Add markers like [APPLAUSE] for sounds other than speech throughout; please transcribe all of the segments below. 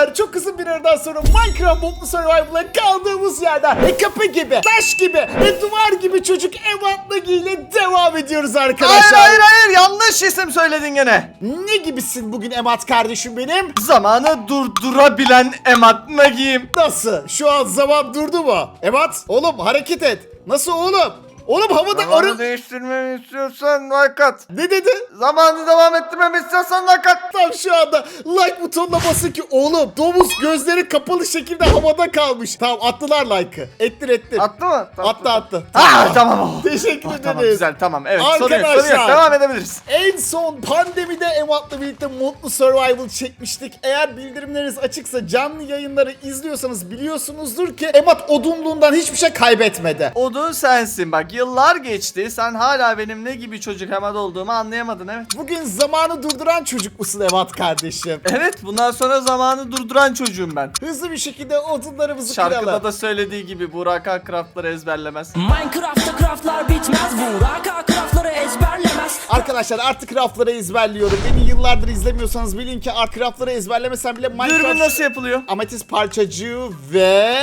Arkadaşlar çok kısa bir aradan sonra Minecraft Mutlu Survival'a kaldığımız yerden ve kapı gibi, taş gibi ve duvar gibi çocuk Evat'la ile devam ediyoruz Hayır arkadaşlar. hayır hayır yanlış isim söyledin gene. Ne gibisin bugün Emat kardeşim benim? Zamanı durdurabilen Emat Nagi'yim. Nasıl? Şu an zaman durdu mu? Emat oğlum hareket et. Nasıl oğlum? Oğlum havada Zamanı arı... değiştirmemi istiyorsan like at. Ne dedi? Zamanı devam ettirmemi istiyorsan like at. Tam şu anda like butonuna basın ki oğlum domuz gözleri kapalı şekilde havada kalmış. Tamam attılar like'ı. Ettir ettir. Attı mı? Tamam. Attı attı. Ha tamam o. Teşekkür Ah, ederiz. tamam güzel tamam evet Arkadaşlar. sorun yok devam edebiliriz. En son pandemide Emat'la birlikte Mutlu Survival çekmiştik. Eğer bildirimleriniz açıksa canlı yayınları izliyorsanız biliyorsunuzdur ki Emat odunluğundan hiçbir şey kaybetmedi. Odun sensin bak yıllar geçti sen hala benim ne gibi çocuk Emat olduğumu anlayamadın evet. Bugün zamanı durduran çocuk musun Emat kardeşim? Evet bundan sonra zamanı durduran çocuğum ben. Hızlı bir şekilde odunlarımızı Şarkıda kıralım. da söylediği gibi Burak Akrafları ezberlemez. Minecraft'ta craftlar bitmez Burak craftları ezberlemez Arkadaşlar artık rafları ezberliyorum. Beni yıllardır izlemiyorsanız bilin ki artık rafları ezberlemesem bile Dürbün Minecraft... nasıl yapılıyor? Ametist parçacığı ve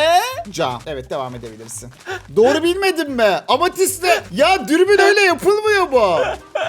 cam. Evet devam edebilirsin. Doğru bilmedin mi? Ametistle ya dürbün öyle yapılmıyor mu?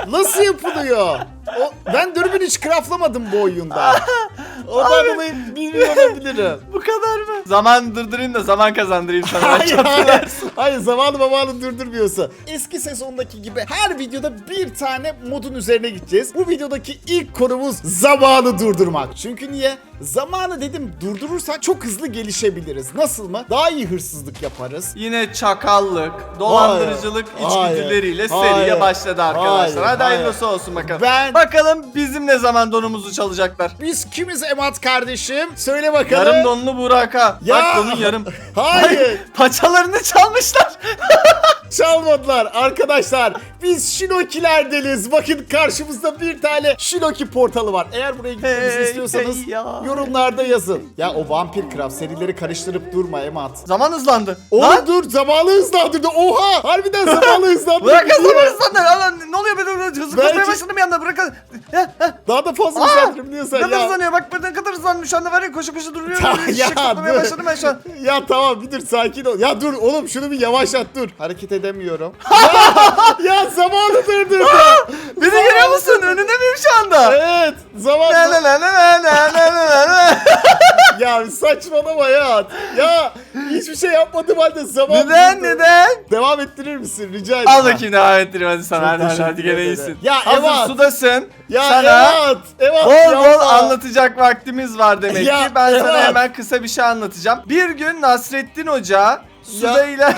Nasıl yapılıyor? O, ben dürbün hiç craftlamadım bu oyunda. [LAUGHS] Ondan dolayı bilmiyor olabilirim. [LAUGHS] Bu kadar mı? Zaman durdurayım da zaman kazandırayım sana. Hayır, hayır, hayır zamanı babanı durdurmuyorsa. Eski sezondaki gibi her videoda bir tane modun üzerine gideceğiz. Bu videodaki ilk konumuz zamanı durdurmak. Çünkü niye? Zamanı dedim durdurursak çok hızlı gelişebiliriz. Nasıl mı? Daha iyi hırsızlık yaparız. Yine çakallık, dolandırıcılık Hayır, içgüdüleriyle hayır, seriye başladı arkadaşlar. hayır, Hadi hayır. hayırlısı olsun bakalım. Ben- Bakalım bizim ne zaman donumuzu çalacaklar. Biz kimiz Emat kardeşim? Söyle bakalım. Yarım donlu Burak'a. Ya. Bak donun yarım. [LAUGHS] Hayır. Paçalarını çalmışlar. [LAUGHS] Çalmadılar arkadaşlar. Biz Shinoki'lerdeniz. Bakın karşımızda bir tane Shinoki portalı var. Eğer buraya gitmemizi Hey, istiyorsanız hey ya. Yorumlarda yazın. Ya o Vampir Craft serileri karıştırıp durma Emat. Zaman hızlandı. Oğlum Lan dur zamanı hızlandırdı. Oha! Harbiden [LAUGHS] zamanı hızlandırdı. Bırak zaman hızlandı. Lan ne oluyor ben hızlı Belki- koşmaya başladım bir anda. Bırak. Ya, ya. Daha da fazla Aa! hızlandırabiliyorsan Ne ya. hızlanıyor bak ne kadar hızlandı şu anda var ya koşu koşu duruyor. Ya, Ya, kaplamaya dur. başladım ben şu an. Ya tamam bir dur sakin ol. Ya dur oğlum şunu bir yavaşlat dur. Hareket edemiyorum. [LAUGHS] ya, ya zamanı durdurdu. Beni görüyor musun? Önünde miyim şu anda? Evet zaman. La la la la la la la la. [LAUGHS] ya saçmalama ya. Ya hiçbir şey yapmadım halde zaman. Neden durdu. neden? Devam ettirir misin rica ederim. Al bakayım devam ettireyim hadi sana. Çok Hadi hadi, teşekkür hadi gene ederim. iyisin. Ya, Hazır Evat. sudasın. Ya sana evet. Evet. bol bol yapma. anlatacak vaktimiz var demek Ya, ki. Ben sana Evat. hemen kısa bir şey anlatacağım. Bir gün Nasrettin Hoca suda ile [LAUGHS]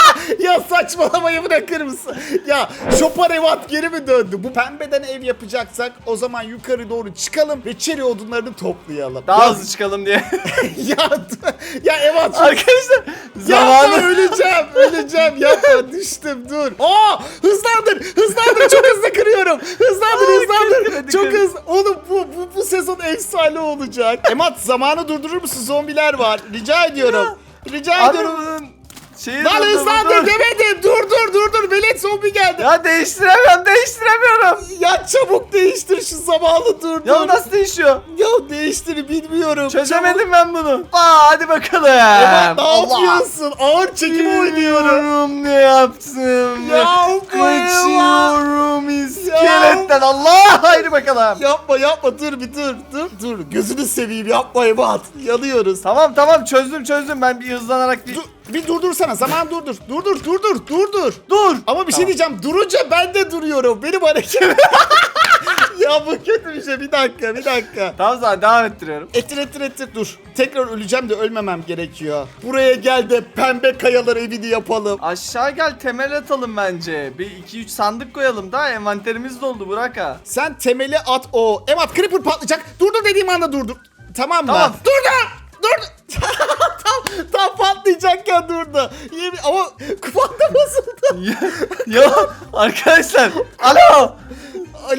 [LAUGHS] ya saçmalamayı bırakır mısın? Ya şopar evat geri mi döndü? Bu pembeden ev yapacaksak o zaman yukarı doğru çıkalım ve çeri odunlarını toplayalım. daha ya, hızlı çıkalım diye. [LAUGHS] ya, ya evat Arkadaşlar zamanı öleceğim öleceğim yapma [LAUGHS] düştüm dur. Aa hızlandır hızlandır çok hızlı kırıyorum. Hızlandır Aa, hızlandır çok hızlı. Oğlum bu, bu, bu sezon efsane olacak. Emat zamanı durdurur musun zombiler var rica ediyorum. Rica Abi ediyorum. Şeyi Lan dur, dur, hızlandır dur. demedim. Dur dur dur dur. Velet zombi geldi. Ya, Ya değiştiremiyorum değiştiremiyorum. çabuk değiştir şu zamanı dur Ya dur. nasıl değişiyor? Ya değiştir bilmiyorum. Çözemedim ben bunu. Aa hadi bakalım. Emat ne Allah. yapıyorsun? Ağır çekim oynuyorum. Bilmiyorum ne yaptım. Ya bu iskeletten. Allah haydi bakalım. Yapma yapma dur bir dur dur dur. Gözünü seveyim yapma Emat. Yanıyoruz. Tamam tamam çözdüm çözdüm ben bir hızlanarak bir... Dur, bir durdursana zaman durdur. Durdur durdur durdur. Dur. Ama bir şey Tamam. diyeceğim. Durunca ben de duruyorum. Benim hareket. Ya bu kötü bir şey. Bir dakika bir dakika. Tamam zaten devam ettiriyorum. Ettir ettir ettir dur. Tekrar öleceğim de ölmemem gerekiyor. Buraya gel de pembe kayalar evini yapalım. Aşağı gel temel atalım bence. Bir iki üç sandık koyalım daha envanterimiz doldu Burak ha. Sen temeli at o. Emat creeper patlayacak. Durdur dediğim anda durdur. Tamam mı? Tamam. Durdu. Durdu. [LAUGHS] tam, tam patlayacakken durdu. Yemin, ama kupanda bozuldu. [LAUGHS] ya, ya arkadaşlar. Alo.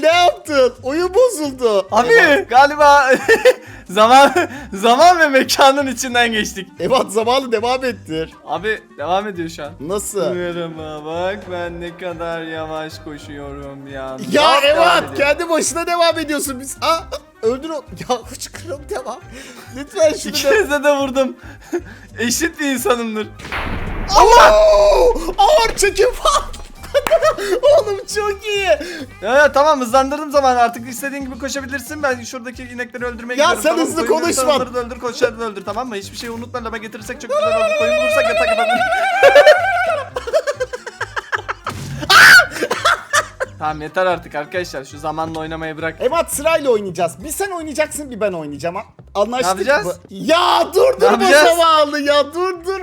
Ne yaptın? Oyun bozuldu. Abi galiba [LAUGHS] zaman zaman ve mekanın içinden geçtik. Evat zamanı devam ettir. Abi devam ediyor şu an. Nasıl? Merhaba bak ben ne kadar yavaş koşuyorum ya. Ya Devam ediyor. kendi başına devam ediyorsun biz. Aa, öldür o. Ya [LAUGHS] hıçkırım devam. Lütfen şunu da. İkinize de vurdum. [LAUGHS] Eşit bir insanımdır. Allah! Ağır çekim var. [LAUGHS] Oğlum çok iyi. Ya, ya tamam hızlandırdım zaman artık istediğin gibi koşabilirsin. Ben şuradaki inekleri öldürmeye Ya gidiyorum. sen tamam, hızlı koyun konuşma. da öldür, koçları da öldür tamam mı? Hiçbir şeyi unutma lava getirirsek çok güzel olur. Koyun bulursak yatak yapalım. [LAUGHS] tamam yeter artık arkadaşlar. Şu zamanla oynamayı bırak. Evat sırayla oynayacağız. Bir sen oynayacaksın bir ben oynayacağım. Anlaştık Ne yapacağız? mı? Ya durdurma yapacağız? zamanı ya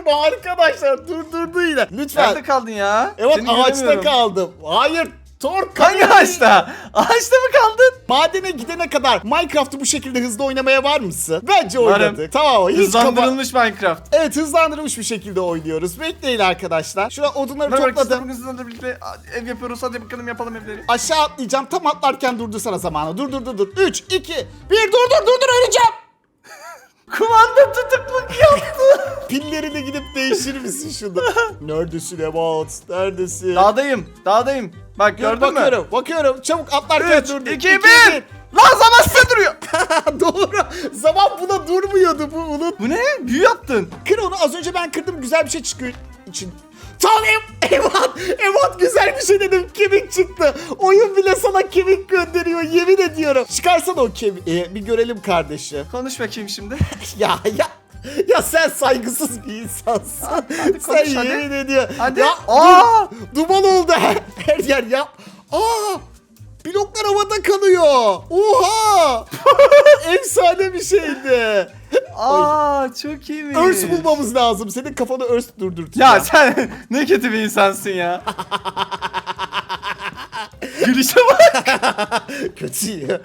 durdurma arkadaşlar durdurdu yine. Lütfen. Nerede kaldın ya? Evet Seni ağaçta göremiyorum. kaldım. Hayır Tork Hangi ağaçta? Ağaçta mı kaldın? Madene gidene kadar Minecraft'ı bu şekilde hızlı oynamaya var mısın? Bence Varım. oynadık. Tamam hiç kafa... Hızlandırılmış Minecraft. Evet hızlandırılmış bir şekilde oynuyoruz. Bekleyin arkadaşlar. Şurada odunları Merhaba arkadaşlar topladım. bugün sizlerle birlikte ev yapıyoruz. Hadi bakalım yapalım evleri. Aşağı atlayacağım. Tam atlarken durdursana zamanı. Dur dur dur dur. 3, 2, 1 dur dur dur dur öleceğim. Kumanda tutukluk yaptı. [LAUGHS] Pillerini gidip değişir misin şunu? Neredesin Ebat? Neredesin? Dağdayım. Dağdayım. Bak gördün mü? bakıyorum, bakıyorum. Çabuk atlarken 3, dur. 2, 1. Lan zaman size duruyor. [LAUGHS] Doğru. Zaman buna durmuyordu bu unut. Bu ne? Büyü yaptın. Kır onu az önce ben kırdım güzel bir şey çıkıyor için. Tamam Ev- [LAUGHS] Evat, Evat güzel bir şey dedim kemik çıktı. Oyun bile sana kemik gönderiyor yemin ediyorum. Çıkarsana o kemik. Ee, bir görelim kardeşim. Konuş bakayım şimdi. [LAUGHS] Ya ya. Ya sen saygısız bir insansın. hadi sen konuş, hadi. yemin ediyor. Hadi. Ya, Aa! dur, duman oldu her yer ya. Aa! Bloklar havada kalıyor. Oha! [LAUGHS] Efsane bir şeydi. Aa çok iyiymiş. Örs bulmamız lazım. Senin kafanı örs durdurtacağım. Ya sen [LAUGHS] ne kötü bir insansın ya. [LAUGHS] Gülüşe bak. [LAUGHS] Kötü ya.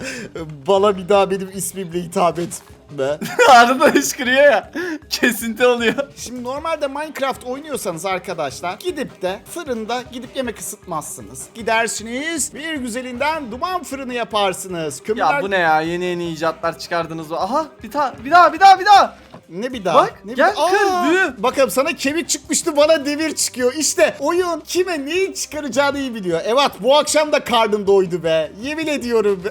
Bana bir daha benim ismimle hitap etme. [LAUGHS] Arada hışkırıyor ya. Kesinti oluyor. Şimdi normalde Minecraft oynuyorsanız arkadaşlar gidip de fırında gidip yemek ısıtmazsınız. Gidersiniz bir güzelinden duman fırını yaparsınız. Kömürler... Ya bu ne ya? Yeni yeni icatlar çıkardınız. Aha bir, ta bir daha bir daha bir daha. Ne bir daha? Bak, ne bir gel, daha? kır, büyü. Bakalım sana kemik çıkmıştı bana demir çıkıyor. İşte oyun kime neyi çıkaracağını iyi biliyor. Evet bu akşam da karnım doydu be. Yemin ediyorum be.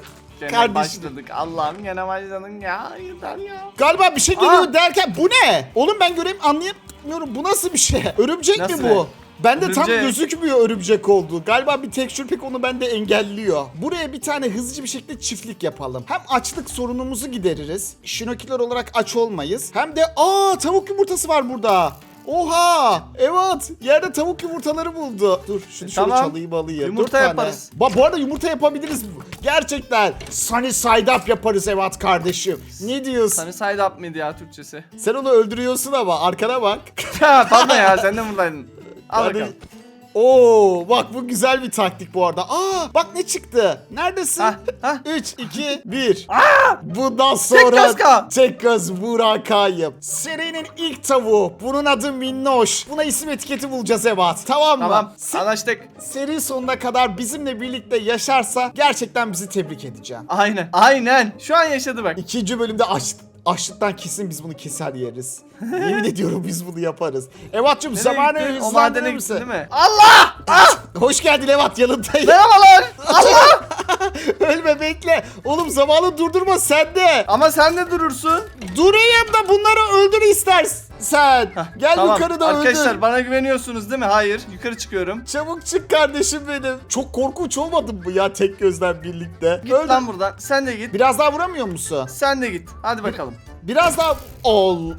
Gene Kardeşim. başladık. Allah'ım gene başladın ya. Yeter ya. Galiba bir şey geliyor Aa. derken bu ne? Oğlum ben göreyim anlayamıyorum. Bu nasıl bir şey? [LAUGHS] Örümcek Nasıl mi bu? Bende tam Örümcek. gözükmüyor örümcek olduğu. Galiba bir tekstür pek onu bende engelliyor. Buraya bir tane hızlıca bir şekilde çiftlik yapalım. Hem açlık sorunumuzu gideririz. Şinokiler olarak aç olmayız. Hem de aa tavuk yumurtası var burada. Oha! Evet, yerde tavuk yumurtaları buldu. Dur, şunu şöyle Tamam. çalayım alayım. Yumurta Dört tane. yaparız. Ba bu arada yumurta yapabiliriz. Gerçekten. Sunny side up yaparız Evet kardeşim. Ne diyorsun? Hani side up mıydı ya Türkçesi? Sen onu öldürüyorsun ama arkana bak. [LAUGHS] ya pardon ya sen de buradaydın. [LAUGHS] Al Yani- bakalım. Oo bak bu güzel bir taktik bu arada. Aa bak ne çıktı? Neredesin? Hah, hah. 3 2 1. Bundan sonra göz ka. tek göz Burakayım. Serinin ilk tavuğu. Bunun adı Minnoş. Buna isim etiketi bulacağız Evat. Tamam mı? Tamam Se- anlaştık. seri sonuna kadar bizimle birlikte yaşarsa gerçekten bizi tebrik edeceğim. Aynen. Aynen. Şu an yaşadı bak. İkinci bölümde aç, açlıktan kesin biz bunu keser yeriz. [LAUGHS] Yemin ediyorum biz bunu yaparız. Evat'cığım zamanı gittin? O hızlandırır gittin mısın? değil mi? Allah! Ah! Hoş geldin Evat yanındayım. Merhabalar. [LAUGHS] Allah! Ölme bekle. Oğlum zamanı durdurma sende. Ama sen de durursun. Durayım da bunları öldür istersen. Gel Tamam. yukarıda Arkadaşlar öldür. bana güveniyorsunuz değil mi? Hayır. Yukarı çıkıyorum. Çabuk çık kardeşim benim. Çok korkunç olmadı mı ya tek gözden birlikte? Git Öldür. lan buradan. Sen de git. Biraz daha vuramıyor musun? Sen de git. Hadi bakalım. Biraz daha... Ol.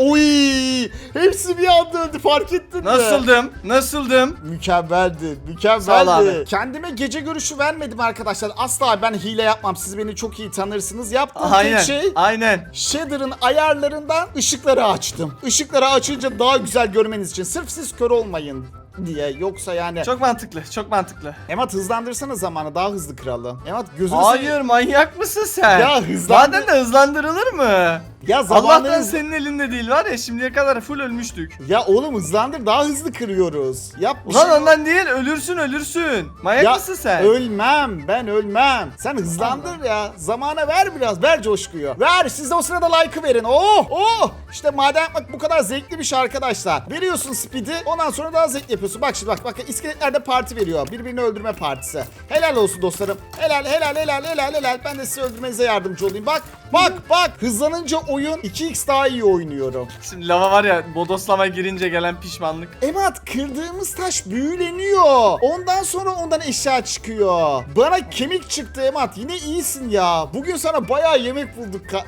Oy! Hepsi bir anda öldü fark ettin mi? Nasıldım? Nasıldım? Mükemmeldi, Sağ ol mükemmeldi. abi. Kendime gece görüşü vermedim arkadaşlar. Asla ben hile yapmam. Siz beni çok iyi tanırsınız. Yaptığım Aynen. tek şey Aynen. shader'ın ayarlarından ışıkları açtım. Işıkları açınca daha güzel görmeniz için. Sırf siz kör olmayın diye. Yoksa yani... Çok mantıklı. Çok mantıklı. Emat hızlandırsana zamanı. Daha hızlı kralım. Emat gözünü Hayır manyak mısın sen? Ya hızlandır- Maden de hızlandırılır mı? Ya Allah'tan zamanı senin elinde değil var ya şimdiye kadar full ölmüştük. Ya oğlum hızlandır daha hızlı kırıyoruz. Yap bir Ulan ondan değil ölürsün ölürsün. Manyak Ya mısın sen? ölmem ben ölmem. Sen hızlandır ya. Zamana ver biraz. Ver coşkuyu. Ver siz de o sırada like'ı verin. Oh oh. İşte maden yapmak bu kadar zevkli bir şey arkadaşlar. Veriyorsun speed'i ondan sonra daha zevkli yapıyorsun. Bak şimdi bak bak iskeletlerde parti veriyor. Birbirini öldürme partisi. Helal olsun dostlarım. Helal helal helal helal helal. Ben de size öldürmenize yardımcı olayım. Bak bak bak. Hızlanınca oyun 2x daha iyi oynuyorum. Şimdi lava var ya bodoslama girince gelen pişmanlık. Emat kırdığımız taş büyüleniyor. Ondan sonra ondan eşya çıkıyor. Bana kemik çıktı Emat. Yine iyisin ya. Bugün sana bayağı yemek bulduk. ka-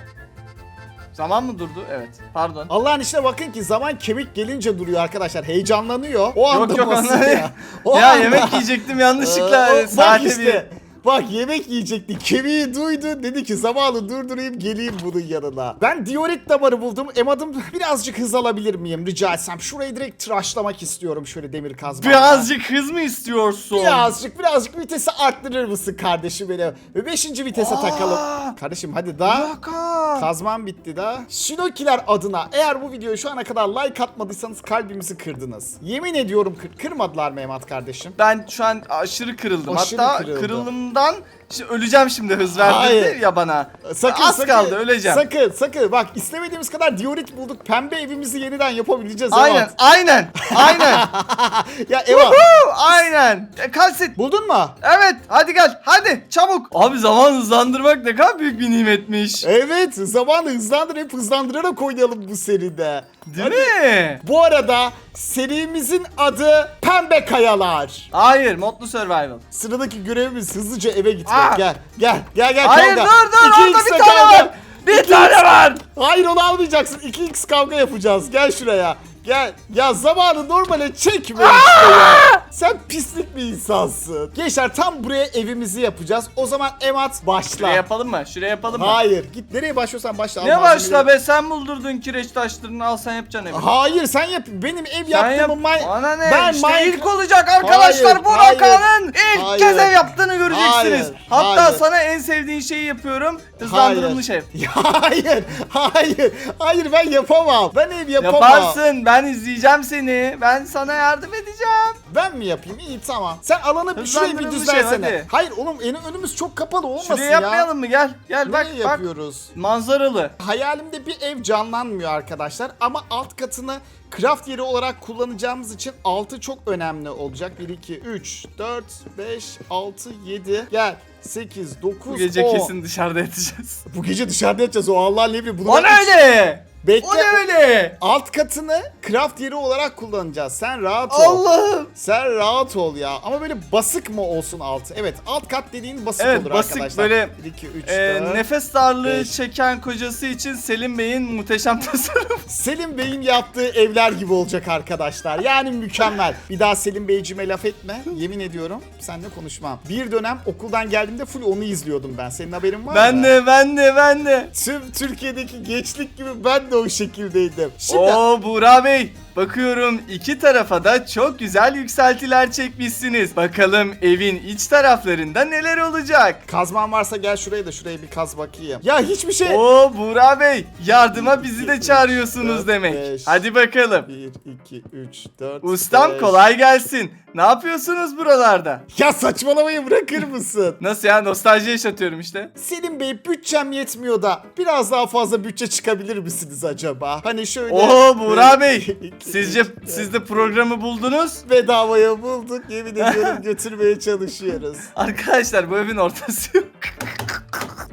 Zaman mı durdu? Evet. Pardon. Allah'ın işine bakın ki zaman kemik gelince duruyor arkadaşlar. Heyecanlanıyor. O anda Yok yok basıyor ya. O ya anda- yemek yiyecektim yanlışlıkla. Ee, bak işte. bir. Bak yemek yiyecekti. Kemiği duydu. Dedi ki zamanı durdurayım geleyim bunun yanına. Ben diorit damarı buldum. Emad'ım [LAUGHS] birazcık hız alabilir miyim rica etsem? Şurayı direkt tıraşlamak istiyorum şöyle demir kazmayla. Birazcık hız mı istiyorsun? Birazcık birazcık vitesi arttırır mısın kardeşim benim? Ve beşinci vitese Aa! takalım. Kardeşim hadi daha. Yaka. Kazman bitti daha. Shinokiler adına eğer bu videoyu şu ana kadar like atmadıysanız kalbimizi kırdınız. Yemin ediyorum kır- kırmadılar Mehmet kardeşim. Ben şu an aşırı kırıldım. Aşırı Hatta kırıldı. সন্তান şimdi öleceğim şimdi hız Hayır. ya bana. Sakın Az sakın, kaldı öleceğim. Sakın sakın bak istemediğimiz kadar diorit bulduk. Pembe evimizi yeniden yapabileceğiz. Aynen, Emat. aynen, aynen. [LAUGHS] ya Eva Woo, aynen. E, kalsit. buldun mu? Evet, hadi gel, hadi çabuk. Abi zaman hızlandırmak ne kadar büyük bir nimetmiş. Evet zamanı hızlandır hep hızlandırarak oynayalım bu seride. Değil mi? Bu arada serimizin adı Pembe Kayalar. Hayır, modlu survival. Sıradaki görevimiz hızlıca eve gitmek. Aa! Gel gel gel gel Hayır, kavga. dur dur, 2x orada bir kavga. tane var. Bir 2x tane var. Hayır onu almayacaksın. 2x kavga yapacağız. Gel şuraya. Gel. Ya zamanı normale çekme işte ya. Sen pislik bir insansın. Gençler tam buraya evimizi yapacağız. O zaman Emat başla. Şuraya yapalım mı? Şuraya yapalım mı? Hayır. Git nereye başlıyorsan başla. Al Ne malzemeleri. başla be sen buldurdun kireç taşlarını al sen yapacaksın evi. Hayır sen yap. Benim ev Sen yap. yaptığımı may... Bana ne? Ben işte Minecraft- ilk olacak arkadaşlar Hayır, bu hayır, Rakan'ın ilk hayır. kez ev yaptığını göreceksiniz. Hayır, Hatta hayır. sana en sevdiğin şeyi yapıyorum. Hızlandırılmış ev. [LAUGHS] Hayır, hayır, hayır ben yapamam. Ben ev yapamam. Yaparsın. Ben izleyeceğim seni. Ben sana yardım edeceğim. Ben mi yapayım? İyi tamam. Sen alanı bir şurayı bir düzelsene. hadi. Hayır oğlum önümüz çok kapalı olmasın Şuraya ya. yapmayalım mı? Gel. Gel bak Nereye bak. yapıyoruz? Manzaralı. Hayalimde bir ev canlanmıyor arkadaşlar ama alt katını craft yeri olarak kullanacağımız için altı çok önemli olacak. 1, 2, 3, 4, 5, 6, 7, gel 8, 9, Bu gece 10. kesin dışarıda yatacağız. Bu gece dışarıda yatacağız o Allah bileyim. Bunu ben- ne öyle? Bekle. O ne öyle? Alt katını craft yeri olarak kullanacağız. Sen rahat ol. Allah'ım. Sen rahat ol ya. Ama böyle basık mı olsun altı? Evet alt kat dediğin basık Evet, olur basık, arkadaşlar. böyle, 1, 2, 3, Ee, 4. nefes darlığı beş. çeken kocası için Selim Bey'in muhteşem [LAUGHS] tasarımı. Selim Bey'in yaptığı evler gibi olacak arkadaşlar. Yani mükemmel. Bir daha Selim Beyciğime laf etme. Yemin ediyorum seninle konuşmam. Bir dönem okuldan geldiğimde full onu izliyordum ben. Senin haberin var ben mı? de ben de ben de. Tüm Türkiye'deki gençlik gibi ben de o şekildeydim. Şimdi Oo Buğra Bey. Bakıyorum iki tarafa da çok güzel yükseltiler çekmişsiniz. Bakalım evin iç taraflarında neler olacak? kazman varsa gel şuraya da şuraya bir kaz bakayım. Ya hiçbir şey... Oo Buğra Bey yardıma bizi de çağırıyorsunuz dört, demek. beş. Hadi bakalım. 1, 2, 3, 4, Ustam kolay gelsin. Ne yapıyorsunuz buralarda? Ya saçmalamayı bırakır mısın? [LAUGHS] Nasıl ya nostalji yaşatıyorum işte. Selim Bey bütçem yetmiyor da biraz daha fazla bütçe çıkabilir misiniz acaba? Hani şöyle... Oo Buğra [LAUGHS] Bey. Sizce siz de programı buldunuz. bedavaya bulduk. Yemin ediyorum [LAUGHS] götürmeye çalışıyoruz. Arkadaşlar bu evin ortası yok.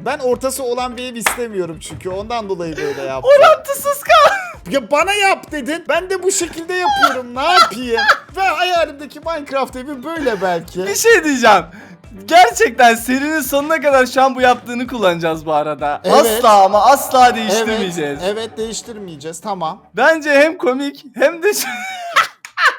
Ben ortası olan bir ev istemiyorum çünkü ondan dolayı böyle yaptım. Orantısız kal. Ya bana yap dedin. Ben de bu şekilde yapıyorum. Ne yapayım? Ve hayalimdeki Minecraft evi böyle belki. Bir şey diyeceğim. Gerçekten serinin sonuna kadar bu yaptığını kullanacağız bu arada. Evet. Asla ama asla Evet, değiştirmeyeceğiz. evet değiştirmeyeceğiz. Tamam. Bence hem komik hem de...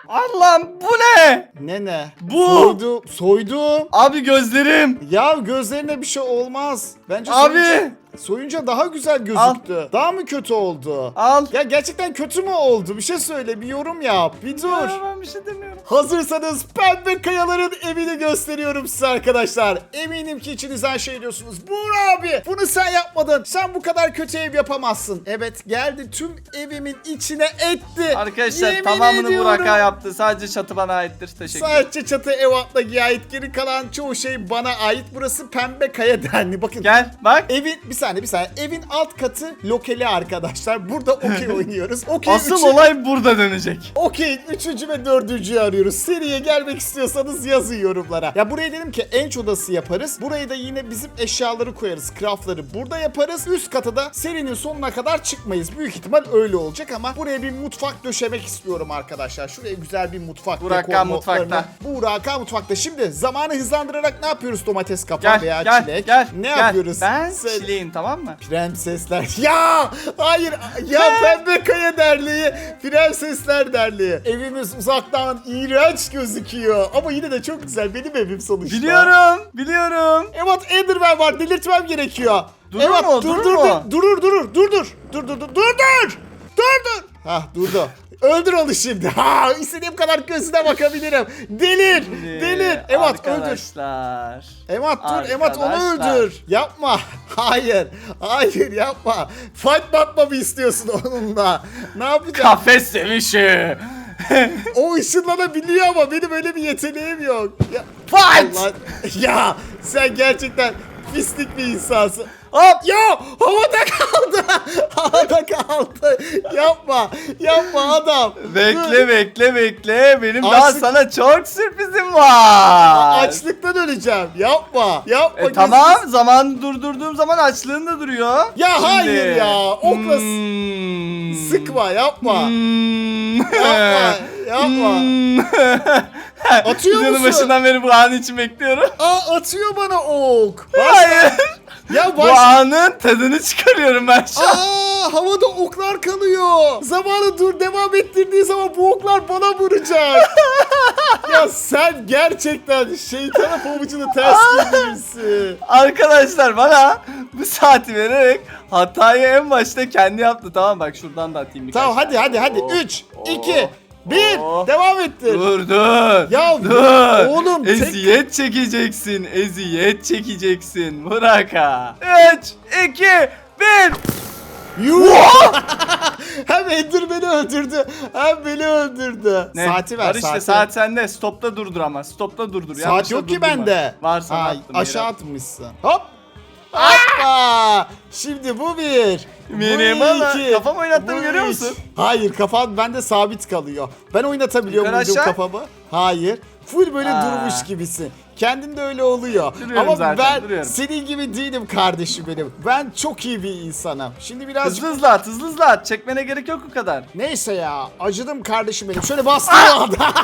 Allah'ım [LAUGHS] bu ne? Ne ne? Bu. Soydu, soydum. Abi gözlerim. Ya gözlerine bir şey olmaz. Bence Abi. soyunca- Soyunca daha güzel gözüktü. Daha mı kötü oldu? Al. Ya gerçekten kötü mü oldu? Bir şey söyle, bir yorum yap. Bir dur. Ya ben bir şey demiyorum. Hazırsanız pembe kayaların evini gösteriyorum size arkadaşlar. Eminim ki içinizden şey diyorsunuz. Buğra abi bunu sen yapmadın. Sen bu kadar kötü ev yapamazsın. Evet geldi tüm evimin içine etti. Arkadaşlar Yemin tamamını ediyorum. Burak'a yaptı. Sadece çatı bana aittir. Teşekkür ederim. Sadece çatı ev atla ait. Geri kalan çoğu şey bana ait. Burası pembe kaya derni. Bakın Gel bak. Evin bir saniye bir saniye. Evin alt katı lokeli arkadaşlar. Burada okey [LAUGHS] oynuyoruz. Okey Asıl üçü- olay burada dönecek. Okey üçüncü ve dördüncüyü arıyoruz. Seriye gelmek istiyorsanız yazın yorumlara. Ya buraya dedim ki enç odası yaparız. Burayı da yine bizim eşyaları koyarız. Craftları burada yaparız. Üst kata da serinin sonuna kadar çıkmayız. Büyük ihtimal öyle olacak ama buraya bir mutfak döşemek istiyorum arkadaşlar. Şuraya güzel bir mutfak. Burak dekor Ağa modlarını- mutfakta. Burak Ağa mutfakta. Şimdi zamanı hızlandırarak ne yapıyoruz domates kapağı Gel veya gel çilek? gel. Ne gel. yapıyoruz? Ben Söyle. Çileğim tamam mı? Prensesler. Ya! Hayır. Ya Pembe Kaya Derneği. Prensesler Derneği. Evimiz uzaktan iğrenç gözüküyor. Ama yine de çok güzel. Benim evim sonuçta. Biliyorum. Biliyorum. Evet Enderman var. Delirtmem gerekiyor. Durur evet, mu? Dur, Durur dur, mu? dur, durur, durur, dur, dur. Dur, dur, dur, dur, dur. Dur, dur. Hah, durdu. Öldür onu şimdi. Ha, istediğim kadar gözüne bakabilirim. Delir, delir. Evet, öldür. Emat dur Emat onu öldür. Yapma. [LAUGHS] Hayır. Hayır yapma. Fight batma mı istiyorsun onunla? Ne yapacaksın? Kafes sevişi. o ışınlanabiliyor ama benim öyle bir yeteneğim yok. Ya, Fight. Allah- [LAUGHS] ya sen gerçekten pislik bir insansın. Hop. Ya havada kaldı. [LAUGHS] havada kaldı. Yapma. Yapma adam. Bekle bekle bekle. Benim daha Açlık- sana çok sürprizim var. Açlıktan öleceğim. Yapma. Yapma. E, tamam zaman durdurduğum zaman açlığın da duruyor. Ya hayır ya, okla s- Hmm. Sıkma yapma. Hmm. Yapma. [LAUGHS] Yapma. Hmm. [LAUGHS] Atıyor Videonun musun? başından beri bu an için bekliyorum. Aa atıyor bana ok. Hayır. Ya Bu baş... anın tadını çıkarıyorum ben şu an. Aa havada oklar kalıyor. Zamanı dur devam ettirdiği zaman bu oklar bana vuracak. [LAUGHS] ya sen gerçekten şeytana pabucunu ters giydirmişsin. Arkadaşlar bana bu saati vererek hatayı en başta kendi yaptı. Tamam bak şuradan da atayım birkaç Tamam hadi hadi hadi. Oh, 3, oh, 2, 1 oh. devam ettir. Dur dur. Ya dur. oğlum, tek- Eziyet çekeceksin. Eziyet çekeceksin. Bırak ha. 3, 2, 1. Yuh! [LAUGHS] hem Ender beni öldürdü hem beni öldürdü. Ne? Saati ver Var işte saati. saat sende. Stopta durdur ama. Stopta durdur. Saat Yanlışla yok ki durdurma. bende. Var sana Ha, attım. Aşağı Berat. atmışsın. Hop. Hoppa. Şimdi bu bir. Benim iki, kafam oynattığımı görüyor musun? Hayır kafan bende sabit kalıyor. Ben oynatabiliyor Yukarı muydum aşağı? kafamı? Hayır. Full böyle Aa. durmuş gibisin. Kendin de öyle oluyor. Duruyorum Ama zaten, ben duruyorum. senin gibi değilim kardeşim benim. Ben çok iyi bir insanım. Şimdi biraz Hızlı hızlı at hızlı hızlı at. Çekmene gerek yok o kadar. Neyse ya acıdım kardeşim benim. Şöyle bastım anda. [LAUGHS]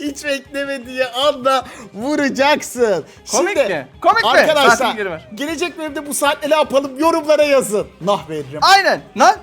Hiç beklemediği anda vuracaksın. Komik mi? Komik mi? Arkadaşlar Saatimi geri ver. gelecek bölümde bu saatle ne yapalım yorumlara yazın. Nah veririm. Aynen. Lan